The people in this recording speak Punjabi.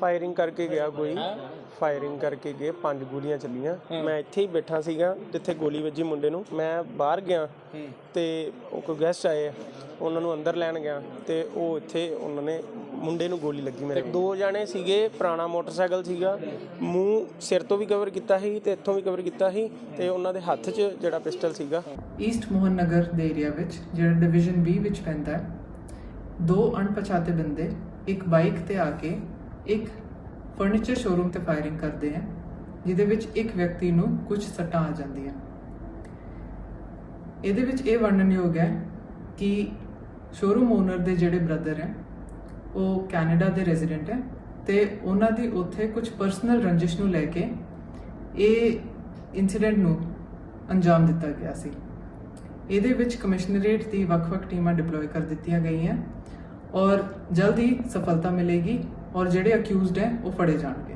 ਫਾਇਰਿੰਗ ਕਰਕੇ ਗਿਆ ਕੋਈ। ਫਾਇਰਿੰਗ ਕਰਕੇ ਗਏ ਪੰਜ ਗੋਲੀਆਂ ਚੱਲੀਆਂ। ਮੈਂ ਇੱਥੇ ਹੀ ਬੈਠਾ ਸੀਗਾ ਜਿੱਥੇ ਗੋਲੀ ਵੱਜੀ ਮੁੰਡੇ ਨੂੰ। ਮੈਂ ਬਾਹਰ ਗਿਆ ਤੇ ਉਹ ਕੋਈ ਗੈਸਟ ਆਏ ਉਹਨਾਂ ਨੂੰ ਅੰਦਰ ਲੈਣ ਗਿਆ ਤੇ ਉਹ ਇੱਥੇ ਉਹਨਾਂ ਨੇ ਮੁੰਡੇ ਨੂੰ ਗੋਲੀ ਲੱਗੀ ਮੇਰੇ ਦੋ ਜਾਣੇ ਸੀਗੇ ਪੁਰਾਣਾ ਮੋਟਰਸਾਈਕਲ ਸੀਗਾ। ਮੂੰਹ ਸਿਰ ਤੋਂ ਵੀ ਕਵਰ ਕੀਤਾ ਸੀ ਤੇ ਇੱਥੋਂ ਵੀ ਕਵਰ ਕੀਤਾ ਸੀ ਤੇ ਉਹਨਾਂ ਦੇ ਹੱਥ 'ਚ ਜਿਹੜਾ ਪਿਸਟਲ ਸੀਗਾ। ਈਸਟ ਮੋਹਨ ਨਗਰ ਦੇ ਏਰੀਆ ਵਿੱਚ ਜਿਹੜਾ ਡਿਵੀਜ਼ਨ B ਵਿੱਚ ਪੈਂਦਾ ਹੈ ਦੋ ਅਣਪਛਾਤੇ ਬੰਦੇ ਇੱਕ ਬਾਈਕ ਤੇ ਆ ਕੇ ਇੱਕ ਫਰਨੀਚਰ ਸ਼ੋਰੂਮ ਤੇ ਫਾਇਰਿੰਗ ਕਰਦੇ ਹਨ ਜਿਹਦੇ ਵਿੱਚ ਇੱਕ ਵਿਅਕਤੀ ਨੂੰ ਕੁਝ ਸੱਟਾਂ ਆ ਜਾਂਦੀਆਂ। ਇਹਦੇ ਵਿੱਚ ਇਹ ਵਰਣਨਯੋਗ ਹੈ ਕਿ ਸ਼ੋਰੂਮ ਓਨਰ ਦੇ ਜਿਹੜੇ ਬ੍ਰਦਰ ਹੈ, ਉਹ ਕੈਨੇਡਾ ਦੇ ਰੈਜ਼ੀਡੈਂਟ ਹੈ ਤੇ ਉਹਨਾਂ ਦੀ ਉੱਥੇ ਕੁਝ ਪਰਸਨਲ ਰੰਜਿਸ਼ ਨੂੰ ਲੈ ਕੇ ਇਹ ਇਨਸੀਡੈਂਟ ਨੂੰ ਅੰਜਾਮ ਦਿੱਤਾ ਗਿਆ ਸੀ। ਇਹਦੇ ਵਿੱਚ ਕਮਿਸ਼ਨਰੇਟ ਦੀ ਵੱਖ-ਵੱਖ ਟੀਮਾਂ ਡਿਪਲੋਏ ਕਰ ਦਿੱਤੀਆਂ ਗਈਆਂ ਔਰ ਜਲਦ ਹੀ ਸਫਲਤਾ ਮਿਲੇਗੀ। ਔਰ ਜਿਹੜੇ ਅਕਿਊਜ਼ਡ ਹੈ ਉਹ ਫੜੇ ਜਾਣਗੇ।